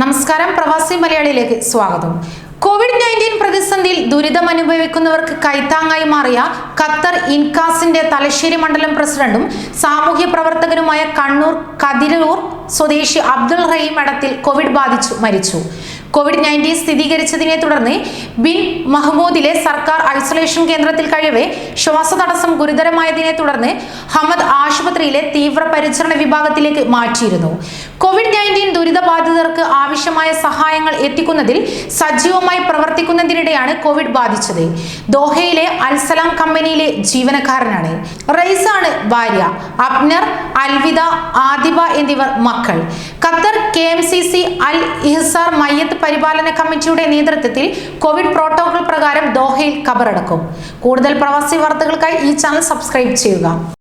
നമസ്കാരം. പ്രവാസി മലയാളിയിലേക്ക് സ്വാഗതം. കോവിഡ് നയന്റീൻ പ്രതിസന്ധിയിൽ ദുരിതം അനുഭവിക്കുന്നവർക്ക് കൈത്താങ്ങായി മാറിയ ഖത്തർ ഇൻകാസിന്റെ തലശ്ശേരി മണ്ഡലം പ്രസിഡന്റും സാമൂഹ്യ പ്രവർത്തകനുമായ കണ്ണൂർ കതിരൂർ സ്വദേശി അബ്ദുൾ റഹീം മഠത്തിൽ കോവിഡ് ബാധിച്ചു മരിച്ചു. കോവിഡ് നയന്റീൻ സ്ഥിരീകരിച്ചതിനെ തുടർന്ന് ബിൻ മഹ്മൂദിലെ സർക്കാർ ഐസൊലേഷൻ കേന്ദ്രത്തിൽ കഴിയവേ ശ്വാസതടസ്സം ഗുരുതരമായതിനെ തുടർന്ന് ഹമദ് ആശുപത്രിയിലെ തീവ്രപരിചരണ വിഭാഗത്തിലേക്ക് മാറ്റിയിരുന്നു. കോവിഡ് ദുരിതബാധിതർക്ക് ആവശ്യമായ സഹായങ്ങൾ എത്തിക്കുന്നതിൽ സജീവമായി പ്രവർത്തിക്കുന്നതിനിടെയാണ് കോവിഡ് ബാധിച്ചത്. ദോഹയിലെ അൽസലാം കമ്പനിയിലെ ജീവനക്കാരനാണ്. റൈസാണ് ഭാര്യ. അബ്നർ അൽവിദ ആദിബ എന്നിവർ മക്കൾ. Qatar K M C C അൽ ഇഹ്സാർ മയ്യത്ത് പരിപാലന കമ്മിറ്റിയുടെ നേതൃത്വത്തിൽ കോവിഡ് പ്രോട്ടോകോൾ പ്രകാരം ദോഹയിൽ ഖബറടക്കും. കൂടുതൽ പ്രവാസി വാർത്തകൾക്കായി ഈ ചാനൽ സബ്സ്ക്രൈബ് ചെയ്യുക.